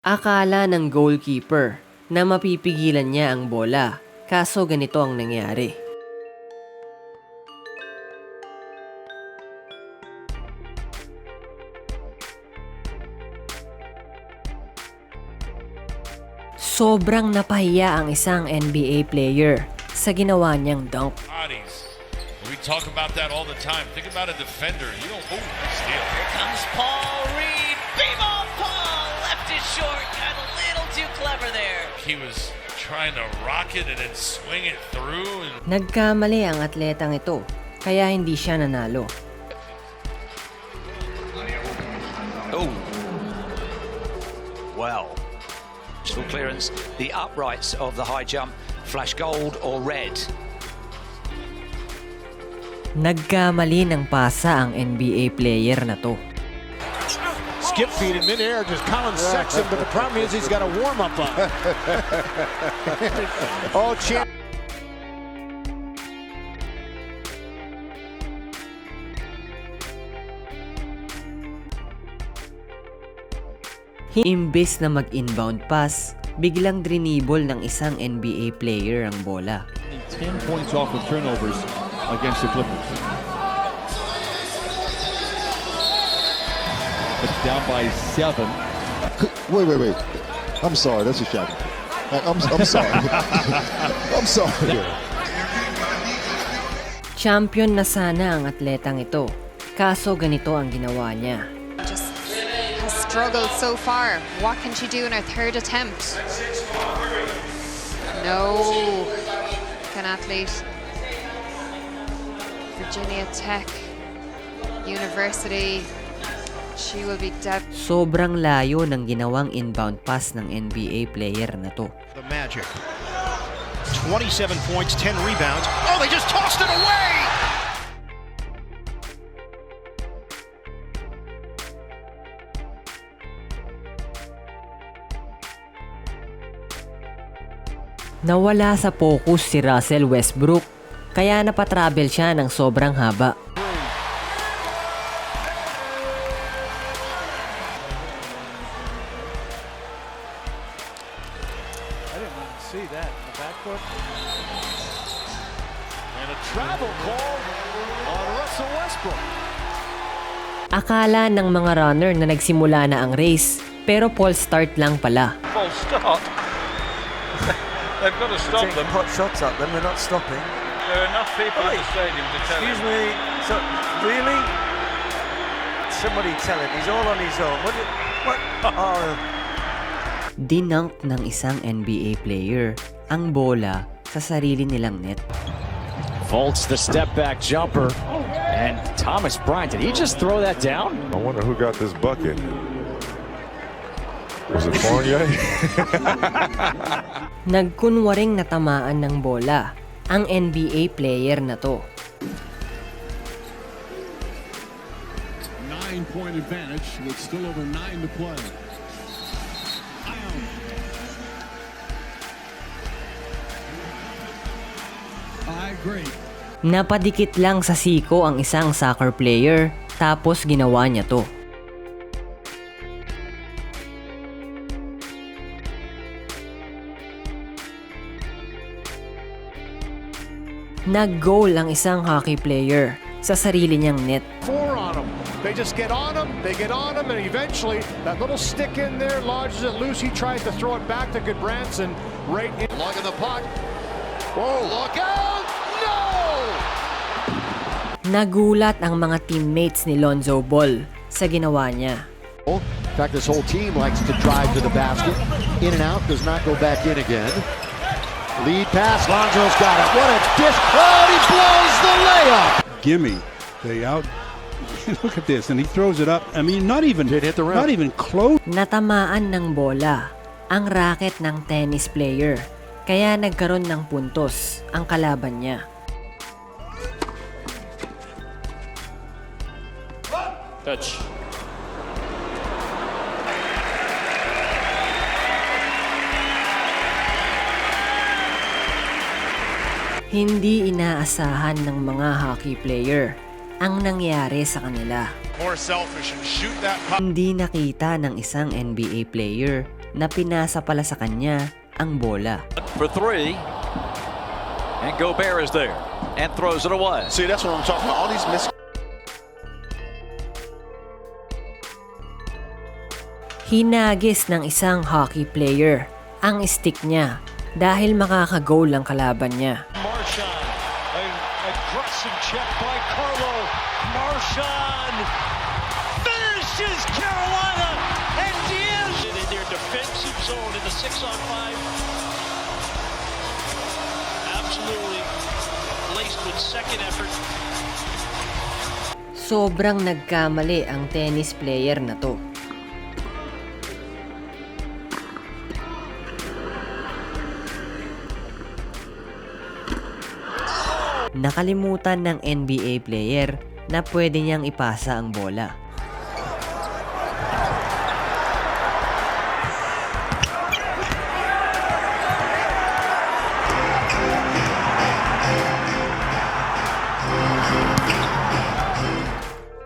Akala ng goalkeeper na mapipigilan niya ang bola, kaso ganito ang nangyari. Sobrang napahiya ang isang NBA player sa ginawa niyang dunk. We talk about that all the time. Think about a defender. You don't oh, steal. Comes Paul clever there. He was trying to rock it and then swing it through and Nagkamali ang atletang ito, kaya hindi siya nanalo. Oh. Well. Full clearance. The uprights of the high jump flash gold or red. Nagkamali ng pasa ang NBA player na to. Skip feed in midair, just Colin Sexton, but the problem is he's got a warm up on. oh, champ. Imbes na mag-inbound pass, biglang drinibol ng isang NBA player ang bola. 10 points off of turnovers against the Clippers. It's down by seven. Wait, wait, wait. I'm sorry. That's a shot. I- I'm, I'm sorry. I'm sorry. Champion na sana ang atletang ito, kaso ganito ang ginawa niya. just has struggled so far. What can she do in her third attempt? No. An athlete. Virginia Tech University. She will be dead. Sobrang layo ng ginawang inbound pass ng NBA player na to. The Magic. 27 points, 10 rebounds. Oh, they just tossed it away! Nawala sa focus si Russell Westbrook, kaya napatravel siya ng sobrang haba. See that in the backcourt. And a travel call on Russell Westbrook. Akala ng mga runner na nagsimula na ang race, pero false start lang pala. false start. They've got to stop them. pot shots at them, they're not stopping. There are enough people in the stadium to tell Excuse him. me, so, really? Somebody tell him, he's all on his own. What? what? Oh, Dinunk ng isang NBA player ang bola sa sarili nilang net. Foltz, the step back jumper. And Thomas Bryant, did he just throw that down? I wonder who got this bucket. Was it Fournier? Nagkunwaring natamaan ng bola ang NBA player na to. Nine point advantage with still over nine to play. Napadikit lang sa siko ang isang soccer player tapos ginawa niya to. Nag-goal ang isang hockey player sa sarili niyang net. Four on them. They just get on him, they get on him, and eventually that little stick in there lodges it loose. He tries to throw it back to Goodbranson right in. Look at the puck. Whoa, look out! Nagulat ang mga teammates ni Lonzo Ball sa ginawa niya. In fact, this whole team likes to drive to the basket. In and out, does not go back in again. Lead pass, Lonzo's got it. What a dish! Oh, he blows the layup! Gimme. They out. Look at this, and he throws it up. I mean, not even Did hit the rim. not even close. Natamaan ng bola ang racket ng tennis player kaya nagkaroon ng puntos ang kalaban niya. Touch. Hindi inaasahan ng mga hockey player ang nangyari sa kanila. more selfish and shoot that puck. Hindi nakita ng isang NBA player na pinasa pala sa kanya ang bola. For three. And Gobert is there and throws it away. See, that's what I'm talking about. All these miss. Hinagis ng isang hockey player ang stick niya dahil makaka-goal ang kalaban niya. Marshawn, an aggressive check by Carlo. Marshawn finishes Carolina, and Diaz in their defensive zone in the six-on-five. Absolutely laced with second effort. Sobrang nagkamali ang tennis player na to. Nakalimutan ng NBA player na pwede niyang ipasa ang bola.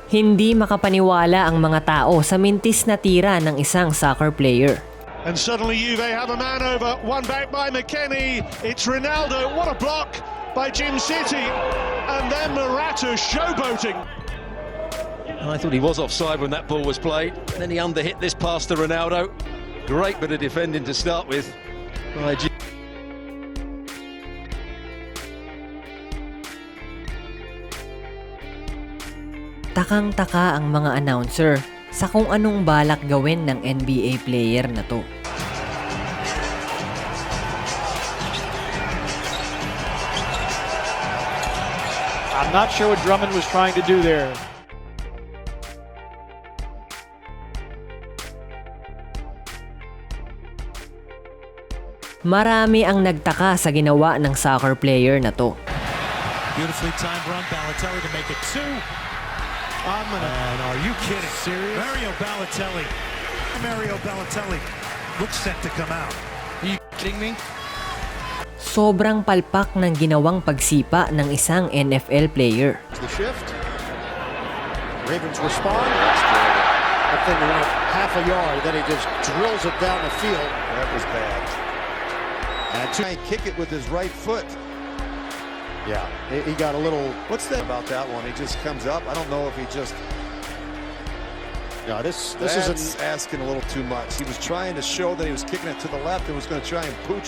Hindi makapaniwala ang mga tao sa mintis na tira ng isang soccer player. And suddenly Juve have a man over, one back by McKenny. It's Ronaldo. What a block by Jim City. And then Morata showboating. I thought he was offside when that ball was played. Then he underhit this pass to Ronaldo. Great bit of defending to start with. by G- Takang-taka ang mga announcer sa kung anong balak gawin ng NBA player na to. I'm not sure what Drummond was trying to do there. Marami ang nagtaka sa ginawa ng soccer player na to. Beautifully timed run, Balotelli to make it two. I'm gonna. Man, are you kidding? Serious? Mario Balotelli. Mario Balotelli looks set to come out. Are you kidding me? Sobrang palpak ng ginawang pagsipa ng isang NFL player. The shift. Ravens respond. That thing went half a yard, then he just drills it down the field. That was bad. And try and kick it with his right foot. Yeah, he, got a little. What's that about that one? He just comes up. I don't know if he just. Yeah, this this isn't asking a little too much. He was trying to show that he was kicking it to the left and was going to try and pooch